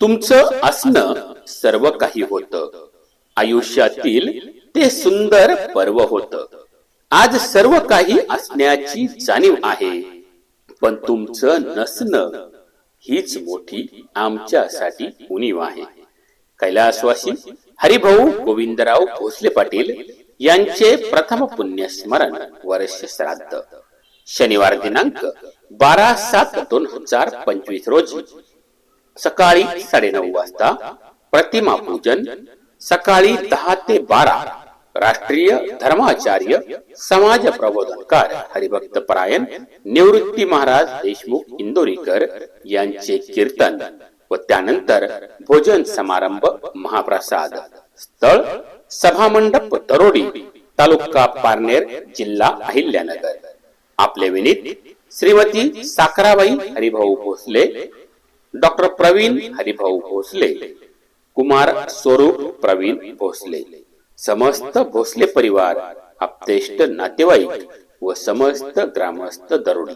तुमचं असणं सर्व काही होतं. आयुष्यातील ते सुंदर पर्व होतं. आज सर्व काही असण्याची जाणीव आहे. पण तुमचं नसणं हीच मोठी आमच्यासाठी उणीव आहे. कैलासवासी हरिभाऊ गोविंदराव भोसले पाटील यांचे प्रथम पुण्यस्मरण वर्ष श्राद्ध. शनिवार दिनांक बारा सात दोन हजार पंचवीस रोजी सकाळी साडेनऊ वाजता प्रतिमा पूजन सकाळी दहा ते बारा राष्ट्रीय धर्माचार्य समाज प्रबोधनकार हरिभक्त परायण निवृत्ती महाराज देशमुख इंदोरीकर यांचे कीर्तन व त्यानंतर भोजन समारंभ महाप्रसाद. स्थळ सभामंडप दरोडी तालुका पारनेर जिल्हा अहिल्यानगर. आपले विनीत श्रीमती साखराबाई हरिभाऊ भोसले डॉक्टर प्रवीण हरिभाऊ भोसले कुमार स्वरूप प्रवीण भोसले समस्त भोसले परिवार आपतेष्ट नातेवाईक व समस्त ग्रामस्थ दरोडी।